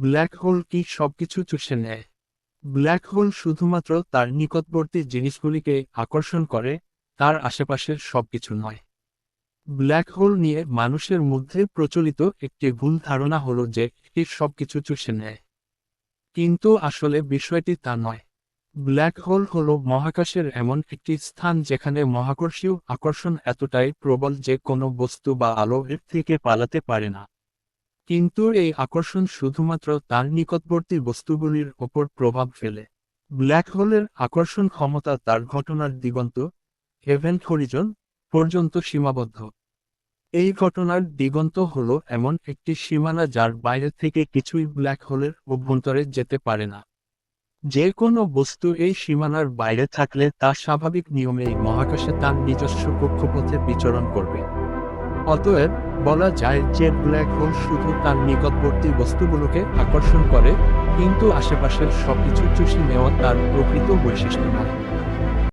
Black hole কি সবকিছু চুষে নেয়? ব্ল্যাক হোল শুধুমাত্র তার নিকটবর্তী জিনিসগুলিকে আকর্ষণ করে, তার আশেপাশের সবকিছু নয়। ব্ল্যাক হোল নিয়ে মানুষের মধ্যে প্রচলিত একটি ভুল ধারণা হলো যে এটি সবকিছু চুষে নেয়। কিন্তু আসলে বিষয়টি তা নয়। ব্ল্যাক হোল হল মহাকাশের এমন একটি স্থান যেখানে মহাকর্ষীয় আকর্ষণ এতটাই প্রবল যে কোনো বস্তু বা আলো এর থেকে পালাতে পারে না। কিন্তু এই আকর্ষণ শুধুমাত্র তার নিকটবর্তী বস্তুগুলির ওপর প্রভাব ফেলে। ব্ল্যাক হোলের আকর্ষণ ক্ষমতা তার ঘটনার দিগন্ত এভেন্ট হরিজন, পর্যন্ত সীমাবদ্ধ। এই ঘটনার দিগন্ত হল এমন একটি সীমানা যার বাইরে থেকে কিছুই ব্ল্যাক হোলের অভ্যন্তরে যেতে পারে না। যে কোনো বস্তু এই সীমানার বাইরে থাকলে তা স্বাভাবিক নিয়মেই মহাকাশে তার নিজস্ব কক্ষপথে বিচরণ করবে। অতএব বলা যায় যে ব্ল্যাক হোল শুধু তার নিকটবর্তী বস্তুগুলোকে আকর্ষণ করে, কিন্তু আশেপাশের সবকিছু চুষে নেওয়া তার প্রকৃত বৈশিষ্ট্য নয়।